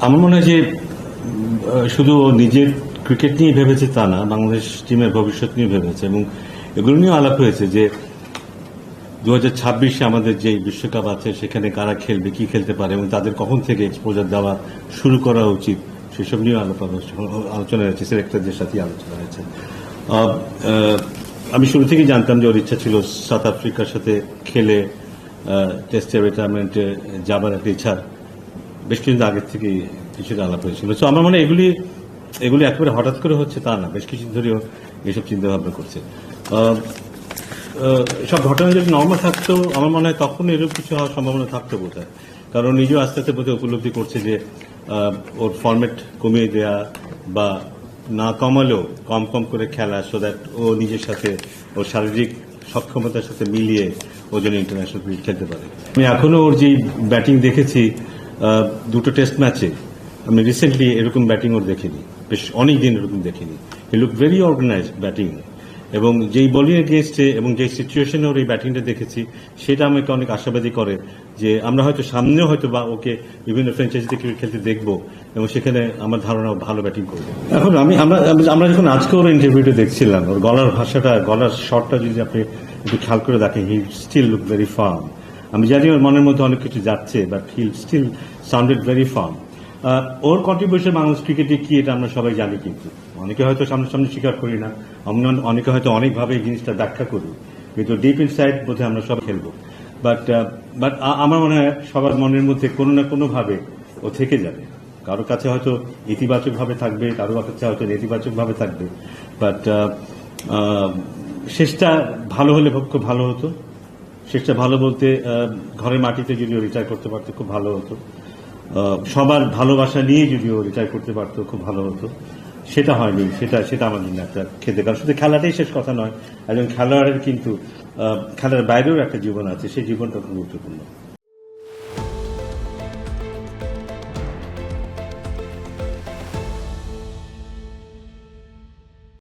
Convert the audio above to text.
আমার মনে হয় যে শুধু নিজের ক্রিকেট নিয়ে ভেবেছে তা না, বাংলাদেশ টিমের ভবিষ্যৎ নিয়ে ভেবেছে এবং এগুলো নিয়েও আলাপ হয়েছে যে দু হাজার ছাব্বিশে আমাদের যে বিশ্বকাপ আছে, সেখানে কারা খেলবে, কি খেলতে পারে এবং তাদের কখন থেকে এক্সপোজার দেওয়া শুরু করা উচিত, সেসব নিয়েও আলাপ আলোচনা- হয়েছে, সিলেক্টরদের সাথে আলোচনা হয়েছে। আমি শুরু থেকেই জানতাম যে ওর ইচ্ছা ছিল সাউথ আফ্রিকার সাথে খেলে টেস্টে রিটায়ারমেন্টে যাবার একটা ইচ্ছা। বেশ কিছুদিন আগের থেকে কিছুটা আলাপ হয়েছিল তো আমার মনে এগুলি এগুলি একেবারে হঠাৎ করে হচ্ছে তা না, বেশ কিছুদিন ধরেও এইসব চিন্তাভাবনা করছে। সব ঘটনা যদি নর্মাল থাকতো, আমার মনে হয় তখন এরকম কিছু হওয়ার সম্ভাবনা থাকতো বোধ হয় কারণ নিজেও আস্তে আস্তে বোধহয় উপলব্ধি করছে যে ওর ফরম্যাট কমিয়ে দেয়া বা না কমালেও কম কম করে খেলা সো দ্যাট ও নিজের সাথে, ওর শারীরিক সক্ষমতার সাথে মিলিয়ে ও যেন ইন্টারন্যাশনাল ক্রিকেট খেলতে পারে। আমি এখনও ওর যেই ব্যাটিং দেখেছি দুটো টেস্ট ম্যাচে আমি রিসেন্টলি এরকম ব্যাটিং ওর দেখিনি, বেশ অনেক দিন এরকম দেখিনি। He look very organised batting এবং যেই বোলিং এগেনস্টে এবং যেই সিচুয়েশনে ওর এই ব্যাটিংটা দেখেছি, সেটা আমাকে অনেক আশাবাদী করে যে আমরা হয়তো সামনেও হয়তো বা ওকে বিভিন্ন ফ্র্যাঞ্চাইজিতে ক্রিকেট খেলতে দেখব এবং সেখানে আমার ধারণা ভালো ব্যাটিং করবে। এখন আমি, আমরা আমরা যখন আজকে ওর ইন্টারভিউটা দেখছিলাম, ওর গলার ভাষাটা, গলার শটটা যদি আপনি একটু খেয়াল করে দেখেন he still look very firm আমি জানি ওর মনের মধ্যে অনেক কিছু যাচ্ছে but he still sounded very firm or contribution Bangladesh ক্রিকেটে কি এটা আমরা সবাই জানি কিন্তু। অনেকে হয়তো সামনাসামনি স্বীকার করি না অনেকে হয়তো অনেকভাবে এই জিনিসটা ব্যাখ্যা করি, কিন্তু ডিপ ইন সাইড বোধহয় আমরা সব খেলব। বাট বাট আমার মনে হয় সবার মনের মধ্যে কোনো না কোনোভাবে ও থেকে যাবে। কারও কাছে হয়তো ইতিবাচকভাবে থাকবে, কারও কাছে হয়তো নেতিবাচকভাবে থাকবে। বাট শেষটা ভালো হলে খুব ভালো হতো। শেষটা ভালো বলতে ঘরের মাটিতে যদি ও রিটায়ার করতে পারতো, খুব ভালো হতো। সবার ভালোবাসা নিয়ে যদি ও রিটায়ার করতে পারতো, খুব ভালো হতো। সেটা হয়নি, সেটা সেটা আমার জন্য একটা খেতে কারণ শুধু খেলাটাই শেষ কথা নয়, একজন খেলোয়াড়ের কিন্তু খেলার বাইরেও একটা জীবন আছে, সেই জীবনটা খুব গুরুত্বপূর্ণ।